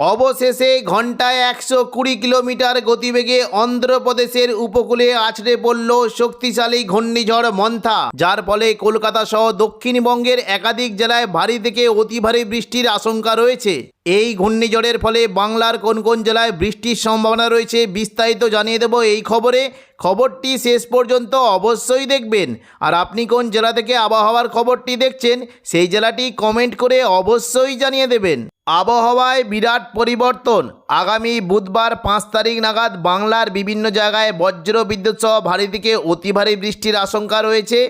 অবশেষে ঘন্টায় একশো কুড়ি কিলোমিটার গতিবেগে অন্ধ্রপ্রদেশের উপকূলে আছড়ে পড়ল শক্তিশালী ঘূর্ণিঝড় মন্থা, যার ফলে কলকাতা সহ দক্ষিণবঙ্গের একাধিক জেলায় ভারী থেকে অতি ভারী বৃষ্টির আশঙ্কা রয়েছে। এই ঘূর্ণিঝড়ের ফলে বাংলার কোন কোন জেলায় বৃষ্টির সম্ভাবনা রয়েছে বিস্তারিত জানিয়ে দেব এই খবরে। খবরটি শেষ পর্যন্ত অবশ্যই দেখবেন। আর আপনি কোন জেলা থেকে আবহাওয়ার খবরটি দেখছেন, সেই জেলাটি কমেন্ট করে অবশ্যই জানিয়ে দেবেন। আবহাওয়ায় বিরাট পরিবর্তন। আগামী বুধবার পাঁচ তারিখ নাগাদ বাংলার বিভিন্ন জায়গায় বজ্র বিদ্যুৎ সহ ভারী থেকে অতি ভারী বৃষ্টির আশঙ্কা রয়েছে।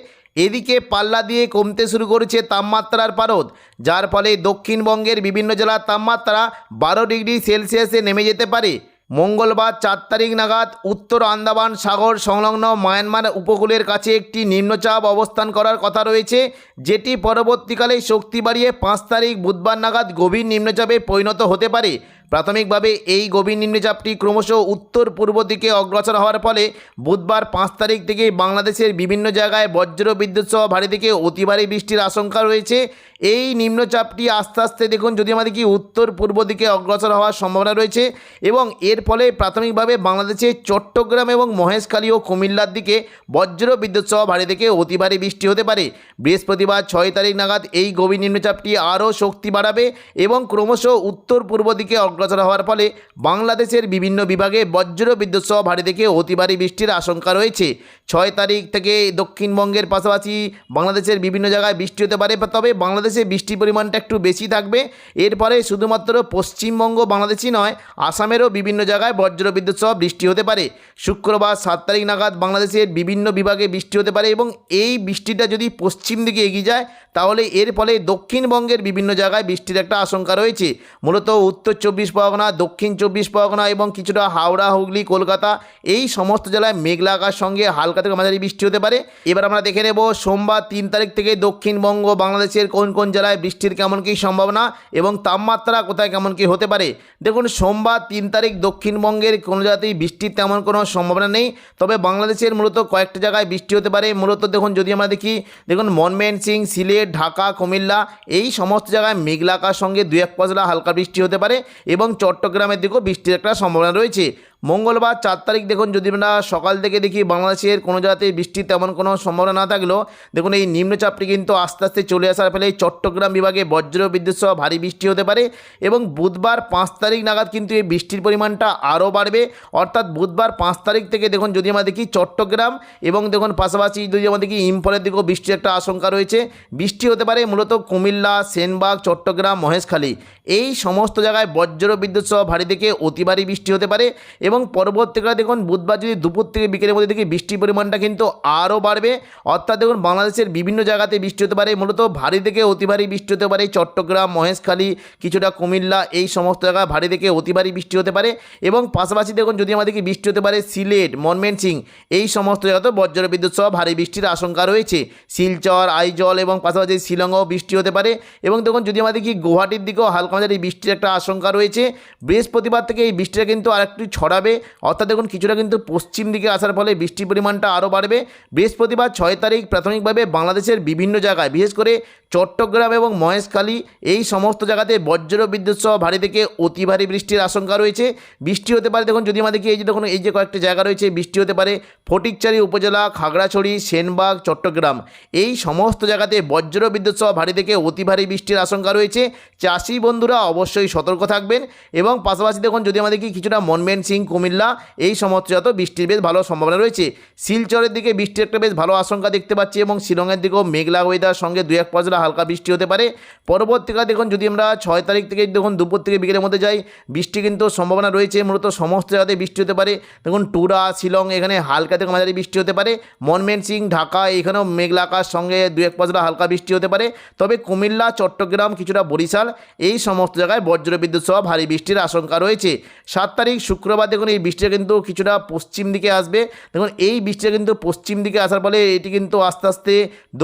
এদিকে পাল্লা দিয়ে কমতে শুরু করেছে তাপমাত্রার পারদ, যার ফলে দক্ষিণবঙ্গের বিভিন্ন জেলার তাপমাত্রা বারো ডিগ্রি সেলসিয়াসে নেমে যেতে পারে। মঙ্গলবার চার তারিখ নাগাদ উত্তর আন্দামান সাগর সংলগ্ন মায়ানমার উপকূলের কাছে একটি নিম্নচাপ অবস্থান করার কথা রয়েছে, যেটি পরবর্তীকালে শক্তি বাড়িয়ে পাঁচ তারিখ বুধবার নাগাদ গভীর নিম্নচাপে পরিণত হতে পারে। প্রাথমিকভাবে এই গভীর নিম্নচাপটি ক্রমশ উত্তর পূর্ব দিকে অগ্রসর হওয়ার ফলে বুধবার পাঁচ তারিখ থেকে বাংলাদেশের বিভিন্ন জায়গায় বজ্র বিদ্যুৎ সহ ভারী থেকে অতি ভারী বৃষ্টির আশঙ্কা রয়েছে। এই নিম্নচাপটি আস্তে আস্তে দেখুন, যদি আমাদের কি উত্তর পূর্ব দিকে অগ্রসর হওয়ার সম্ভাবনা রয়েছে এবং এর ফলে প্রাথমিকভাবে বাংলাদেশের চট্টগ্রাম এবং মহেশখালী ও কুমিল্লার দিকে বজ্র বিদ্যুৎ সহ ভারী থেকে অতি ভারী বৃষ্টি হতে পারে। বৃহস্পতিবার ছয় তারিখ নাগাদ এই গভীর নিম্নচাপটি আরও শক্তি বাড়াবে এবং ক্রমশ উত্তর পূর্ব দিকে অগ্রসর হওয়ার ফলে বাংলাদেশের বিভিন্ন বিভাগে বজ্র বিদ্যুৎ সহ ভারী থেকে অতি ভারী বৃষ্টির আশঙ্কা রয়েছে। ছয় তারিখ থেকে দক্ষিণবঙ্গের পাশাপাশি বাংলাদেশের বিভিন্ন জায়গায় বৃষ্টি হতে পারে, তবে বাংলাদেশে বৃষ্টির পরিমাণটা একটু বেশি থাকবে। এরপরে শুধুমাত্র পশ্চিমবঙ্গ বাংলাদেশই নয়, আসামেরও বিভিন্ন জায়গায় বজ্র বিদ্যুৎ সহ বৃষ্টি হতে পারে। শুক্রবার সাত তারিখ নাগাদ বাংলাদেশের বিভিন্ন বিভাগে বৃষ্টি হতে পারে এবং এই বৃষ্টিটা যদি পশ্চিম দিকে এগিয়ে যায়, তাহলে এর ফলে দক্ষিণবঙ্গের বিভিন্ন জায়গায় বৃষ্টির একটা আশঙ্কা রয়েছে। মূলত উত্তর চব্বিশ পরগনা, দক্ষিণ চব্বিশ পরগনা এবং কিছুটা হাওড়া, হুগলি, কলকাতা এই সমস্ত জেলায় মেঘলা আকাশ সঙ্গে হালকা থেকে মাঝারি বৃষ্টি হতে পারে। এবার আমরা দেখে নেব সোমবার তিন তারিখ থেকে দক্ষিণবঙ্গ, বাংলাদেশের কোন কোন জেলায় বৃষ্টির কেমন কী সম্ভাবনা এবং তাপমাত্রা কোথায় কেমন কী হতে পারে? দেখুন, সোমবার তিন তারিখ দক্ষিণবঙ্গের কোনো জায়গাতেই বৃষ্টির তেমন কোনো সম্ভাবনা নেই। তবে বাংলাদেশের মূলত কয়েকটা জায়গায় বৃষ্টি হতে পারে। মূলত দেখুন, যদি আমরা দেখি, দেখুন মনমেন সিং সিলেট, ঢাকা, কুমিল্লা, এই সমস্ত জায়গায় মেঘলাকার সঙ্গে দু এক পশলা হালকা বৃষ্টি হতে পারে এবং চট্টগ্রামের দিকেও বৃষ্টির একটা সম্ভাবনা রয়েছে। মঙ্গলবার চার তারিখ দেখুন, যদি আমরা সকাল থেকে দেখি বাংলাদেশের কোনো জায়গাতে বৃষ্টির তেমন কোনো সম্ভাবনা না থাকলেও, দেখুন এই নিম্নচাপটি কিন্তু আস্তে আস্তে চলে আসার ফলে চট্টগ্রাম বিভাগে বজ্র বিদ্যুৎ সহ ভারী বৃষ্টি হতে পারে এবং বুধবার পাঁচ তারিখ নাগাদ কিন্তু এই বৃষ্টির পরিমাণটা আরও বাড়বে। অর্থাৎ বুধবার পাঁচ তারিখ থেকে দেখুন, যদি আমরা দেখি চট্টগ্রাম এবং দেখুন পাশাপাশি যদি আমরা দেখি ইম্ফলের দিকেও বৃষ্টির একটা আশঙ্কা রয়েছে। বৃষ্টি হতে পারে মূলত কুমিল্লা, সেনবাগ, চট্টগ্রাম, মহেশখালী। এই সমস্ত জায়গায় বজ্র বিদ্যুৎ সহ ভারী থেকে অতি ভারী বৃষ্টি হতে পারে এবং পরবর্তীকালে দেখুন বুধবার যদি দুপুর থেকে বিকেলের মধ্যে দেখি বৃষ্টির পরিমাণটা কিন্তু আরও বাড়বে। অর্থাৎ দেখুন বাংলাদেশের বিভিন্ন জায়গাতে বৃষ্টি হতে পারে। মূলত ভারী থেকে অতি ভারী বৃষ্টি হতে পারে। চট্টগ্রাম, মহেশখালী, কিছুটা কুমিল্লা এই সমস্ত জায়গায় ভারী থেকে অতি ভারী বৃষ্টি হতে পারে। এবং পাশাপাশি দেখুন যদি আমাদেরকে বৃষ্টি হতে পারে সিলেট মনমেনসিং এই সমস্ত জায়গাতেও বজ্র বিদ্যুৎ সহ ভারী বৃষ্টির আশঙ্কা রয়েছে। শিলচর, আইজল এবং পাশাপাশি শিলংয়েও বৃষ্টি হতে পারে। এবং দেখুন যদি আমাদের কি গুয়াহাটির দিকেও হালকা মাঝারি বৃষ্টির একটা আশঙ্কা রয়েছে। বৃহস্পতিবার থেকে এই বৃষ্টিটা কিন্তু আর একটু ছড়াবে অর্থাৎ দেখুন, কিছুটা কিন্তু পশ্চিম দিকে আসার ফলে বৃষ্টির পরিমাণটা আরও বাড়বে। বৃহস্পতিবার ছয় তারিখ প্রাথমিকভাবে বাংলাদেশের বিভিন্ন জায়গায়, বিশেষ করে চট্টগ্রাম এবং মহেশখালী, এই সমস্ত জায়গাতে বজ্র বিদ্যুৎ সহ ভারী থেকে অতি ভারী বৃষ্টির আশঙ্কা রয়েছে। বৃষ্টি হতে পারে, দেখুন, যদি আমাদেরকে এই যে দেখুন, এই যে কয়েকটি জায়গা রয়েছে, বৃষ্টি হতে পারে ফটিকচারি, উপজেলা, খাগড়াছড়ি, সেনবাগ, চট্টগ্রাম। এই সমস্ত জায়গাতে বজ্র বিদ্যুৎ সহ ভারী থেকে অতি ভারী বৃষ্টির আশঙ্কা রয়েছে। চাষি বন্ধুরা অবশ্যই সতর্ক থাকবেন এবং পাশাপাশি দেখুন, যদি আমাদের কি কিছুটা মনমেন সিং কুমিল্লা, এই সমস্ত বৃষ্টির বেশ ভালো সম্ভাবনা রয়েছে। শিলচরের দিকে বৃষ্টির একটা বেশ ভালো আশঙ্কা দেখতে পাচ্ছি এবং শিলংয়ের দিকেও মেঘলা ওয়েদার সঙ্গে দু এক পশলা হালকা বৃষ্টি হতে পারে। পরবর্তীকালে দেখুন, যদি আমরা ছয় তারিখ থেকে দেখুন, দুপুর থেকে বিকেলের মধ্যে যাই, বৃষ্টি কিন্তু সম্ভাবনা রয়েছে। মূলত সমস্ত জায়গাতে বৃষ্টি হতে পারে। দেখুন, টুরা, শিলং এখানে হালকা থেকে মাঝারি বৃষ্টি হতে পারে। মনমেন সিং ঢাকা এখানেও মেঘলা আকাশ সঙ্গে দু এক পশলা হালকা বৃষ্টি হতে পারে। তবে কুমিল্লা, চট্টগ্রাম, কিছুটা বরিশাল, এই সমস্ত জায়গায় বজ্রবিদ্যুৎ সহ ভারী বৃষ্টির আশঙ্কা রয়েছে। সাত তারিখ, শুক্রবার দেখুন, এই বৃষ্টিটা কিন্তু কিছুটা পশ্চিম দিকে আসবে। দেখুন, এই বৃষ্টিটা কিন্তু পশ্চিম দিকে আসার ফলে এটি কিন্তু আস্তে আস্তে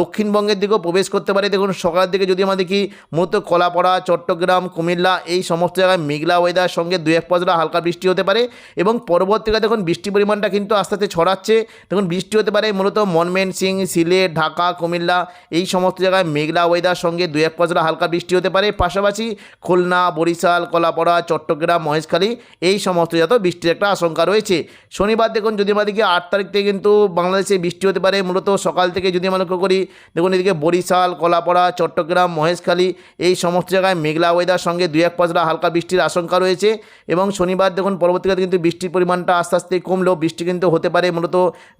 দক্ষিণবঙ্গের দিকেও প্রবেশ করতে পারে। দেখুন, সকালের দিকে যদি আমরা দেখি, মূলত কলাপাড়া, চট্টগ্রাম, কুমিল্লা, এই সমস্ত জায়গায় মেঘলা ওয়েদার সঙ্গে দু এক পজরা হালকা বৃষ্টি হতে পারে এবং পরবর্তীকালে দেখুন বৃষ্টির পরিমাণটা কিন্তু আস্তে আস্তে ছড়াচ্ছে। দেখুন, বৃষ্টি হতে পারে মূলত মনমেন সিং সিলেট, ঢাকা, কুমিল্লা, এই সমস্ত জায়গায় মেঘলা ওয়েদার সঙ্গে দু এক পজরা হালকা বৃষ্টি হতে পারে। পাশাপাশি খুলনা, বরিশাল, কলাপাড়া, চট্টগ্রাম, মহেশখালী, এই সমস্ত যত বৃষ্টির একটা আশঙ্কা রয়েছে। শনিবার দেখুন যদি আমরা দেখি আট তারিখ থেকে কিন্তু বাংলাদেশে বৃষ্টি হতে পারে। মূলত সকাল থেকে যদি আমরা লক্ষ্য করি, দেখুন এদিকে বরিশাল, কলাপাড়া, চট্টগ্রাম, মহেশখালী, এই সমস্ত জায়গায় মেঘলা ওয়েদার সঙ্গে দু এক পজরা হালকা বৃষ্টির আশঙ্কা রয়েছে এবং শনিবার দেখুন পরবর্তীকালে কিন্তু বৃষ্টির পরিমাণটা আস্তে আস্তে কমলেও বৃষ্টি কিন্তু হতে পারে। মূলত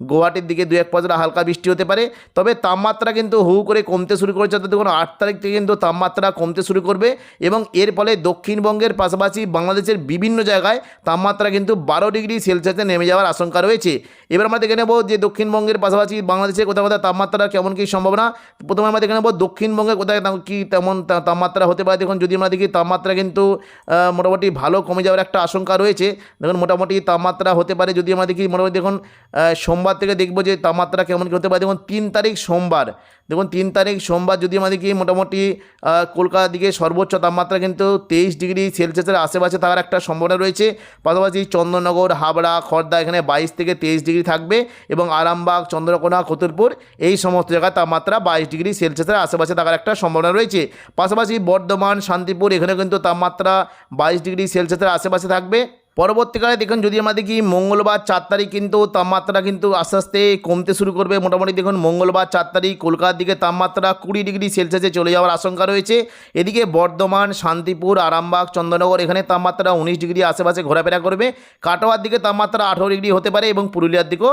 গুয়াহাটির দিকে দু এক পজরা হালকা বৃষ্টি হতে পারে। তবে তাপমাত্রা কিন্তু হু করে কমতে শুরু করেছে। অর্থাৎ দেখুন আট তারিখ থেকে কিন্তু তাপমাত্রা কমতে শুরু করবে এবং এর ফলে দক্ষিণবঙ্গের পাশাপাশি বাংলাদেশের বিভিন্ন জায়গায় তাপমাত্রা কিন্তু বারো ডিগ্রি সেলসিয়াসে নেমে যাওয়ার আশঙ্কা রয়েছে। এবার আমরা দেখে নেব যে দক্ষিণবঙ্গের পাশাপাশি বাংলাদেশের কোথাও কোথাও তাপমাত্রা কেমন কী সম্ভাবনা। প্রথমে আমরা দেখে নেব দক্ষিণবঙ্গে কোথায় কী তেমন তাপমাত্রা হতে পারে। দেখুন, যদি আমরা দেখি তাপমাত্রা কিন্তু মোটামুটি ভালো কমে যাওয়ার একটা আশঙ্কা রয়েছে। দেখুন, মোটামুটি তাপমাত্রা হতে পারে যদি আমরা দেখি, মোটামুটি দেখুন সোমবার থেকে দেখব যে তাপমাত্রা কেমন কী হতে পারে। দেখুন, তিন তারিখ সোমবার। দেখুন, তিন তারিখ সোমবার যদি আমরা দেখি, মোটামুটি কলকাতার দিকে সর্বোচ্চ তাপমাত্রা কিন্তু তেইশ ডিগ্রি সেলসিয়াসের আশেপাশে থাকার একটা সম্ভাবনা রয়েছে। পাশাপাশি চন্দননগর, হাবড়া, খর্দা এখানে বাইশ থেকে তেইশ ডিগ্রি থাকবে এবং আরামবাগ, চন্দ্রকোনা, খতুরপুর এই সমস্ত জায়গায় তাপমাত্রা বাইশ ডিগ্রি সেলসিয়াসের আশেপাশে থাকার একটা সম্ভাবনা রয়েছে। পাশাপাশি বর্ধমান, শান্তিপুর এখানে কিন্তু তাপমাত্রা বাইশ ডিগ্রি সেলসিয়াসের আশেপাশে থাকবে। পরবর্তীকালে দেখুন, যদি আমরা দেখি মঙ্গলবার চার তারিখ কিন্তু তাপমাত্রা কিন্তু আস্তে আস্তে কমতে শুরু করবে। মোটামুটি দেখুন, মঙ্গলবার চার তারিখ কলকাতার দিকে তাপমাত্রা কুড়ি ডিগ্রি সেলসিয়াসে চলে যাওয়ার আশঙ্কা রয়েছে। এদিকে বর্ধমান, শান্তিপুর, আরামবাগ, চন্দ্রনগর এখানে তাপমাত্রা উনিশ ডিগ্রি আশেপাশে ঘোরাফেরা করবে। কাটোয়ার দিকে তাপমাত্রা আঠেরো ডিগ্রি হতে পারে এবং পুরুলিয়ার দিকেও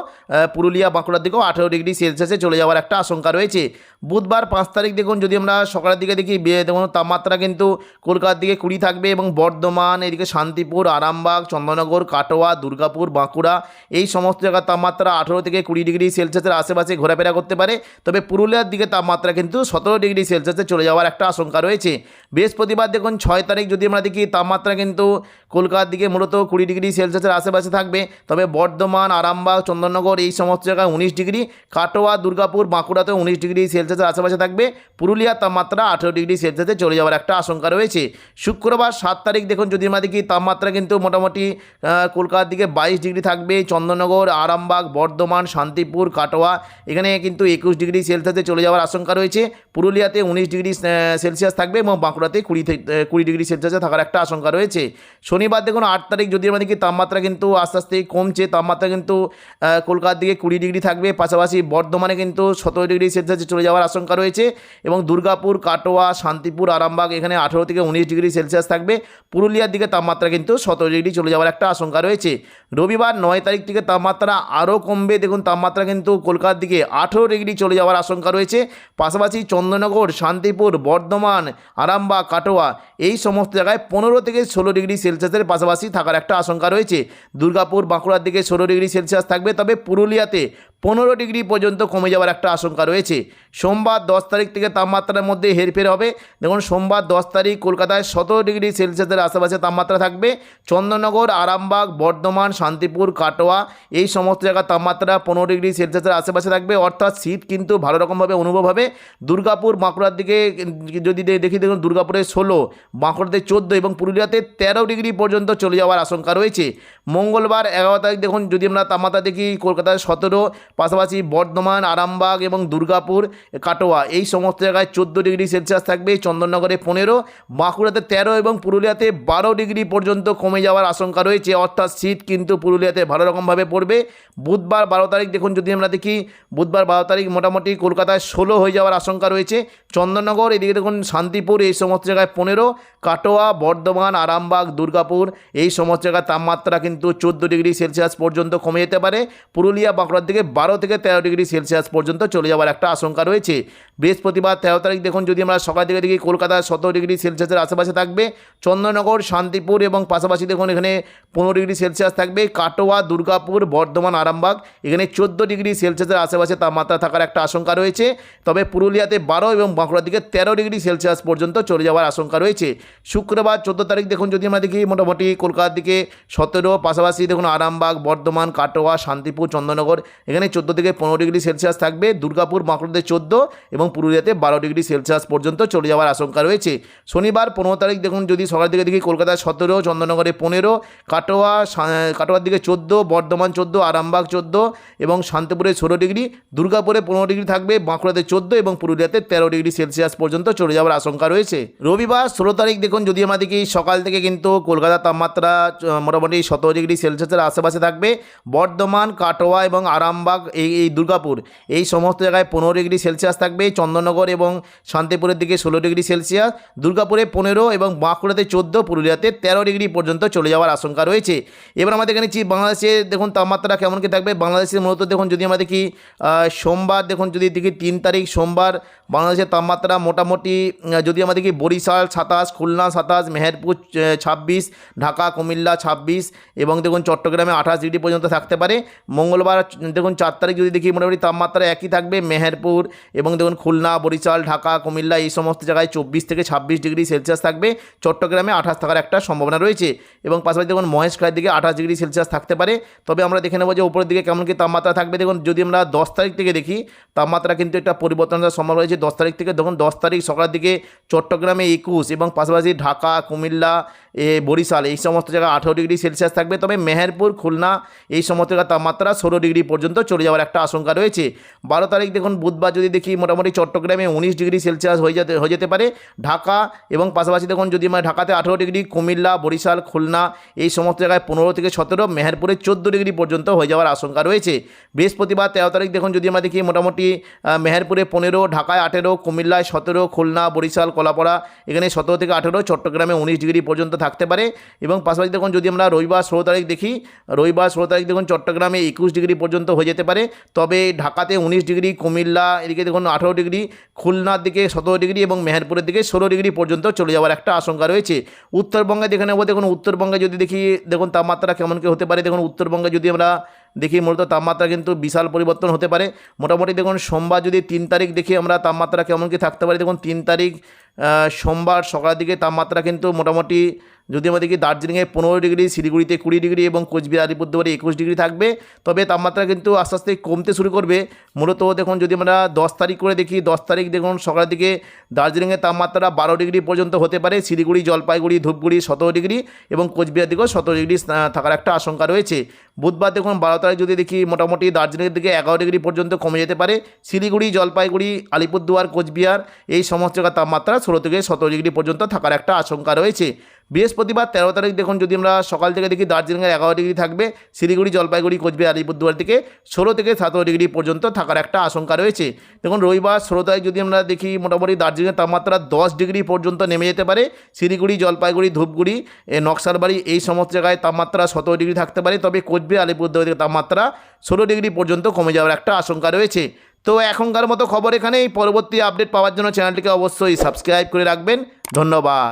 পুরুলিয়া, বাঁকুড়ার দিকেও আঠেরো ডিগ্রি সেলসিয়াসে চলে যাওয়ার একটা আশঙ্কা রয়েছে। বুধবার পাঁচ তারিখ দেখুন, যদি আমরা সকালের দিকে দেখি দেখুন, তাপমাত্রা কিন্তু কলকাতার দিকে কুড়ি থাকবে এবং বর্ধমান, এদিকে শান্তিপুর, আরামবাগ চন্দননগর, কাটোয়া, দুর্গাপুর, বাঁকুড়া, এই সমস্ত জায়গার তাপমাত্রা আঠেরো থেকে কুড়ি ডিগ্রি সেলসিয়াসের আশেপাশে ঘোরাফেরা করতে পারে। তবে পুরুলিয়ার দিকে তাপমাত্রা কিন্তু সতেরো ডিগ্রি সেলসিয়াসে চলে যাওয়ার একটা আশঙ্কা রয়েছে। বৃহস্পতিবার দেখুন, ছয় তারিখ যদি আমরা দেখি, তাপমাত্রা কিন্তু কলকাতার দিকে মূলত কুড়ি ডিগ্রি সেলসিয়াসের আশেপাশে থাকবে। তবে বর্ধমান, আরামবাগ, চন্দননগর এই সমস্ত জায়গায় উনিশ ডিগ্রি, কাটোয়া, দুর্গাপুর বাঁকুড়াতে উনিশ ডিগ্রি সেলসিয়াসের আশেপাশে থাকবে। পুরুলিয়ার তাপমাত্রা আঠেরো ডিগ্রি সেলসিয়াসে চলে যাওয়ার একটা আশঙ্কা রয়েছে। শুক্রবার সাত তারিখ দেখুন যদি আমরা দেখি তাপমাত্রা কিন্তু মোটামুটি কলকাতার দিকে বাইশ ডিগ্রি থাকবে। চন্দননগর, আরামবাগ, বর্ধমান, শান্তিপুর, কাটোয়া এখানে কিন্তু একুশ ডিগ্রি সেলসিয়াসে চলে যাওয়ার আশঙ্কা রয়েছে। পুরুলিয়াতে উনিশ ডিগ্রি সেলসিয়াস থাকবে এবং বাঁকুড়াতে কুড়ি কুড়ি ডিগ্রি সেলসিয়াসে থাকার একটা আশঙ্কা রয়েছে। শনিবার দেখুন আট তারিখ যদি আমরা দেখি তাপমাত্রা কিন্তু আস্তে আস্তে কমছে, তাপমাত্রা কিন্তু কলকাতার দিকে কুড়ি ডিগ্রি থাকবে, পাশাপাশি বর্ধমানে কিন্তু সতেরো ডিগ্রি সেলসিয়াসে চলে যাওয়ার আশঙ্কা রয়েছে এবং দুর্গাপুর, কাটোয়া, শান্তিপুর, আরামবাগ এখানে আঠেরো থেকে উনিশ ডিগ্রি সেলসিয়াস থাকবে। পুরুলিয়ার দিকে তাপমাত্রা কিন্তু সতেরো ডিগ্রি চলে যাওয়ার একটা আশঙ্কা রয়েছে। রবিবার নয় তারিখ থেকে তাপমাত্রা আরও কমবে, দেখুন তাপমাত্রা কিন্তু কলকাতার দিকে আঠেরো ডিগ্রি চলে যাওয়ার আশঙ্কা রয়েছে। পাশাপাশি চন্দননগর শান্তিপুর, বর্ধমান, আরামবাগ, কাটোয়া এই সমস্ত জায়গায় পনেরো থেকে ষোলো ডিগ্রি সেলসিয়াসের পাশাপাশি থাকার একটা আশঙ্কা রয়েছে। দুর্গাপুর বাঁকুড়ার দিকে ষোলো ডিগ্রি সেলসিয়াস থাকবে। তবে পুরুলিয়াতে পনেরো ডিগ্রি পর্যন্ত কমে যাওয়ার একটা আশঙ্কা রয়েছে। সোমবার দশ তারিখ থেকে তাপমাত্রার মধ্যে হেরফের হবে। দেখুন, সোমবার দশ তারিখ কলকাতায় সতেরো ডিগ্রি সেলসিয়াসের আশেপাশে তাপমাত্রা থাকবে। চন্দননগর আরামবাগ, বর্ধমান, শান্তিপুর, কাটোয়া এই সমস্ত জায়গার তাপমাত্রা পনেরো ডিগ্রি সেলসিয়াসের আশেপাশে থাকবে। অর্থাৎ শীত কিন্তু ভালো রকমভাবে অনুভব হবে। দুর্গাপুর, বাঁকুড়ার দিকে যদি দেখি, দেখুন, দুর্গাপুরে ষোলো, বাঁকুড়াতে চোদ্দ এবং পুরুলিয়াতে তেরো ডিগ্রি পর্যন্ত চলে যাওয়ার আশঙ্কা রয়েছে। মঙ্গলবার এগারো তারিখ, দেখুন, যদি আমরা তাপমাত্রা দেখি, কলকাতায় সতেরো পাশাপাশি বর্ধমান, আরামবাগ এবং দুর্গাপুর, কাটোয়া এই সমস্ত জায়গায় চোদ্দ ডিগ্রি সেলসিয়াস থাকবে। চন্দননগরে পনেরো, বাঁকুড়াতে তেরো এবং পুরুলিয়াতে বারো ডিগ্রি পর্যন্ত কমে যাওয়ার আশঙ্কা রয়েছে। অর্থাৎ শীত কিন্তু পুরুলিয়াতে ভালো রকমভাবে পড়বে। বুধবার বারো তারিখ, দেখুন যদি আমরা দেখি, বুধবার বারো তারিখ মোটামুটি কলকাতায় ষোলো হয়ে যাওয়ার আশঙ্কা রয়েছে। চন্দননগর, এদিকে দেখুন শান্তিপুর, এই সমস্ত জায়গায় পনেরো। কাটোয়া, বর্ধমান, আরামবাগ, দুর্গাপুর, এই সমস্ত জায়গায় তাপমাত্রা কিন্তু চোদ্দ ডিগ্রি সেলসিয়াস পর্যন্ত কমে যেতে পারে। পুরুলিয়া, বাঁকুড়ার দিকে বারো থেকে তেরো ডিগ্রি সেলসিয়াস পর্যন্ত চলে যাওয়ার একটা আশঙ্কা রয়েছে। বৃহস্পতিবার তেরো তারিখ দেখুন, যদি আমরা সকাল থেকে দেখি কলকাতা সতেরো ডিগ্রি সেলসিয়াসের আশেপাশে থাকবে, চন্দ্রনগর, শান্তিপুর এবং পাশাপাশি দেখুন এখানে পনেরো ডিগ্রি সেলসিয়াস থাকবে, কাটোয়া, দুর্গাপুর, বর্ধমান, আরামবাগ, এখানে চোদ্দ ডিগ্রি সেলসিয়াসের আশেপাশে তাপমাত্রা থাকার একটা আশঙ্কা রয়েছে। তবে পুরুলিয়াতে বারো এবং বাঁকুড়ার দিকে তেরো ডিগ্রি সেলসিয়াস পর্যন্ত চলে যাওয়ার আশঙ্কা রয়েছে। শুক্রবার চোদ্দ তারিখ দেখুন, যদি আমরা দেখি মোটামুটি কলকাতার দিকে সতেরো, পাশাপাশি দেখুন আরামবাগ, বর্ধমান, কাটোয়া, শান্তিপুর, চন্দ্রনগর, এখানে চোদ্দ থেকে পনেরো ডিগ্রি সেলসিয়াস থাকবে, দুর্গাপুর, বাঁকুড়াতে চোদ্দ এবং পুরুলিয়াতে বারো ডিগ্রি সেলসিয়াস পর্যন্ত চলে যাওয়ার আশঙ্কা রয়েছে। শনিবার পনেরো তারিখ দেখুন, যদি সকাল দিকে দেখি কলকাতায় সতেরো চন্দননগরে পনেরো, কাটোয়া কাটোয়ার দিকে চোদ্দ, বর্ধমান চোদ্দ, আরামবাগ চোদ্দ এবং শান্তিপুরে ষোলো ডিগ্রি, দুর্গাপুরে পনেরো ডিগ্রি থাকবে, বাঁকুড়াতে চোদ্দ এবং পুরুলিয়াতে তেরো ডিগ্রি সেলসিয়াস পর্যন্ত চলে যাওয়ার আশঙ্কা রয়েছে। রবিবার ষোলো তারিখ দেখুন, যদি দেখি সকাল থেকে কিন্তু কলকাতার তাপমাত্রা মোটামুটি সতেরো ডিগ্রি সেলসিয়াসের আশেপাশে থাকবে। বর্ধমান, কাটোয়া এবং আরামবাগ এই এই দুর্গাপুর। এই সমস্ত জায়গায় পনেরো ডিগ্রি সেলসিয়াস থাকবে। চন্দননগর এবং শান্তিপুরের দিকে ষোলো ডিগ্রি সেলসিয়াস। দুর্গাপুরে পনেরো এবং বাঁকুড়াতে চোদ্দ পুরুলিয়াতে তেরো ডিগ্রি পর্যন্ত চলে যাওয়ার আশঙ্কা রয়েছে। এবার আমাদের এখানে বাংলাদেশে দেখুন তাপমাত্রা কেমন কি থাকবে। বাংলাদেশে মূলত দেখুন যদি দেখি আহ, সোমবার দেখুন যদি দেখি তিন তারিখ সোমবার বাংলাদেশের তাপমাত্রা মোটামুটি যদি আমরা দেখি বরিশাল সাতাশ খুলনা সাতাশ মেহেরপুর ছাব্বিশ ঢাকা কুমিল্লা ছাব্বিশ এবং দেখুন চট্টগ্রামে আঠাশ ডিগ্রি পর্যন্ত থাকতে পারে। মঙ্গলবার দেখুন চার তারিখ যদি দেখি মোটামুটি তাপমাত্রা একই থাকবে, মেহেরপুর এবং দেখুন খুলনা, বরিশাল, ঢাকা, কুমিল্লা এই সমস্ত জায়গায় চব্বিশ থেকে ছাব্বিশ ডিগ্রি সেলসিয়াস থাকবে। চট্টগ্রামে আঠাশ থাকার একটা সম্ভাবনা রয়েছে এবং পাশাপাশি দেখুন মহেশখালীর দিকে আঠাশ ডিগ্রি সেলসিয়াস থাকতে পারে। তবে আমরা দেখে নেব যে উপরের দিকে কেমন কি তাপমাত্রা থাকবে। দেখুন যদি আমরা দশ তারিখ থেকে দেখি, তাপমাত্রা কিন্তু একটা পরিবর্তন হওয়ার সম্ভাবনা রয়েছে। দশ তারিখ থেকে দেখুন দশ তারিখ সকালের দিকে চট্টগ্রামে একুশ এবং পাশাপাশি ঢাকা, কুমিল্লা এ বরিশাল, এই সমস্ত জায়গায় আঠেরো ডিগ্রি সেলসিয়াস থাকবে। তবে মেহেরপুর, খুলনা, এই সমস্ত জায়গায় তাপমাত্রা ষোলো ডিগ্রি পর্যন্ত চলে যাওয়ার একটা আশঙ্কা রয়েছে। বারো তারিখ দেখুন, বুধবার যদি দেখি মোটামুটি চট্টগ্রামে উনিশ ডিগ্রি সেলসিয়াস হয়ে যেতে হয়ে যেতে পারে। ঢাকা এবং পাশাপাশি দেখুন, যদি মানে ঢাকাতে আঠেরো ডিগ্রি, কুমিল্লা, বরিশাল, খুলনা, এই সমস্ত জায়গায় পনেরো থেকে সতেরো, মেহেরপুরে চোদ্দ ডিগ্রি পর্যন্ত হয়ে যাওয়ার আশঙ্কা রয়েছে। বৃহস্পতিবার তেরো তারিখ দেখুন, যদি আমরা দেখি মোটামুটি মেহেরপুরে পনেরো, ঢাকায় আঠেরো, কুমিল্লায় সতেরো, খুলনা, বরিশাল, কলাপাড়া, এখানে সতেরো থেকে আঠেরো, চট্টগ্রামে উনিশ ডিগ্রি পর্যন্ত থাকতে পারে এবং পাশাপাশি দেখুন যদি আমরা রবিবার ষোলো তারিখ দেখি, রবিবার ষোলো তারিখ দেখুন চট্টগ্রামে একুশ ডিগ্রি পর্যন্ত হয়ে যেতে পারে। তবে ঢাকাতে উনিশ ডিগ্রি, কুমিল্লা এদিকে দেখুন আঠেরো ডিগ্রি, খুলনার দিকে সতেরো ডিগ্রি এবং মেহেরপুরের দিকে ষোলো ডিগ্রি পর্যন্ত চলে যাওয়ার একটা আশঙ্কা রয়েছে। উত্তরবঙ্গে দেখে নেব, দেখুন উত্তরবঙ্গে যদি দেখি, দেখুন তাপমাত্রা কেমন কী হতে পারে? দেখুন উত্তরবঙ্গে যদি আমরা দেখি, মূলত তাপমাত্রা কিন্তু বিশাল পরিবর্তন হতে পারে। মোটামুটি দেখুন সোমবার যদি তিন তারিখ দেখি আমরা, তাপমাত্রা কেমন কি থাকতে পারে? দেখুন তিন তারিখ সোমবার সকালের দিকে তাপমাত্রা কিন্তু মোটামুটি যদি দেখি দার্জিলিংয়ে পনেরো ডিগ্রি, শিলিগুড়িতে কুড়ি ডিগ্রি এবং কোচবিহার, আলিপুরদুয়ারে একুশ ডিগ্রি থাকবে, তবে তাপমাত্রা কিন্তু আস্তে আস্তে কমতে শুরু করবে। মূলত দেখুন, যদি আমরা দশ তারিখ করে দেখি, দশ তারিখ দেখুন, সকালের দিকে দার্জিলিংয়ের তাপমাত্রা বারো ডিগ্রি পর্যন্ত হতে পারে, শিলিগুড়ি, জলপাইগুড়ি, ধূপগুড়ি সতেরো ডিগ্রি এবং কোচবিহার দিকেও সতেরো ডিগ্রি থাকার একটা আশঙ্কা রয়েছে। বুধবার দেখুন, বারো তারিখ যদি দেখি, মোটামুটি দার্জিলিংয়ের দিকে এগারো ডিগ্রি পর্যন্ত কমে যেতে পারে, শিলিগুড়ি, জলপাইগুড়ি, আলিপুরদুয়ার, কোচবিহার, এই সমস্ত জায়গার তাপমাত্রা ষোলো থেকে সতেরো ডিগ্রি পর্যন্ত থাকার একটা আশঙ্কা রয়েছে। বৃহস্পতিবার তেরো তারিখ দেখুন, যদি আমরা সকাল থেকে দেখি দার্জিলিংয়ের এগারো ডিগ্রি থাকবে, শিলিগুড়ি, জলপাইগুড়ি, কোচবিহার, আলিপুরদুয়ার থেকে ষোলো থেকে সতেরো ডিগ্রি পর্যন্ত থাকার একটা আশঙ্কা রয়েছে। দেখুন, রবিবার ষোলো তারিখ যদি আমরা দেখি মোটামুটি দার্জিলিংয়ের তাপমাত্রা দশ ডিগ্রি পর্যন্ত নেমে যেতে পারে, শিলিগুড়ি, জলপাইগুড়ি, ধূপগুড়ি নকশালবাড়ি এই সমস্ত জায়গায় তাপমাত্রা সতেরো ডিগ্রি থাকতে পারে, তবে কোচবিহার, আলিপুরদুয়ার থেকে তাপমাত্রা ষোলো ডিগ্রি পর্যন্ত কমে যাওয়ার একটা আশঙ্কা রয়েছে। তো এখনকার মতো খবর এখানেই, পরবর্তী আপডেট পাওয়ার জন্য চ্যানেলটিকে অবশ্যই সাবস্ক্রাইব করে রাখবেন। ধন্যবাদ।